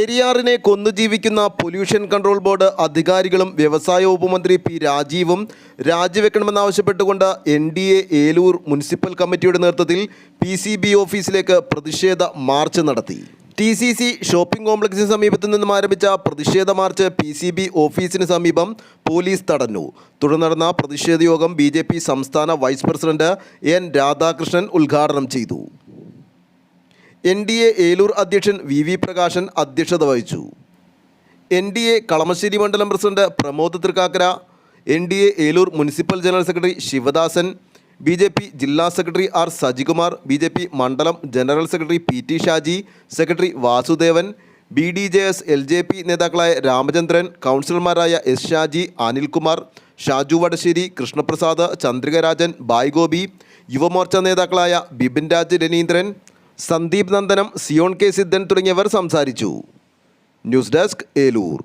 പെരിയാറിനെ കൊന്നു ജീവിക്കുന്ന pollution control board അധികാരികളും വ്യവസായ വകുപ്പ് മന്ത്രി പി രാജീവും രാജിവെക്കണമെന്നാവശ്യപ്പെട്ടുകൊണ്ട് N D A Eloor municipal കമ്മിറ്റിയുടെ നേതൃത്വത്തിൽ പി സി ബി ഓഫീസിലേക്ക് പ്രതിഷേധ മാർച്ച് നടത്തി. ടി സി സി ഷോപ്പിംഗ് കോംപ്ലക്സിന് സമീപത്തു നിന്നും ആരംഭിച്ച പ്രതിഷേധ മാർച്ച് പി സി ബി ഓഫീസിന് സമീപം പോലീസ് തടഞ്ഞു. തുടർന്ന് നടന്ന പ്രതിഷേധ യോഗം ബി ജെ പി സംസ്ഥാന വൈസ് പ്രസിഡന്റ് എൻ രാധാകൃഷ്ണൻ ഉദ്ഘാടനം ചെയ്തു. എൻ ഡി എ ഏലൂർ അധ്യക്ഷൻ വി വി പ്രകാശൻ അധ്യക്ഷത വഹിച്ചു. എൻ ഡി എ കളമശ്ശേരി മണ്ഡലം president Pramod Thrikkakara N D A Eloor municipal general secretary Sivadasan B J P ജില്ലാ secretary R Sajikumar B J P മണ്ഡലം general secretary P T Shaji secretary Vasudevan B D J S L J P നേതാക്കളായ രാമചന്ദ്രൻ കൗൺസിലർമാരായ S Shaji Anilkumar Shaju Vadasseri Krishnaprasad Chandrikarajan Bai Gopi Yuva Morcha നേതാക്കളായ Bipin Raj Raveendran Sandeep Nandanam Zion K Siddhan തുടങ്ങിയവർ സംസാരിച്ചു. News desk Eloor.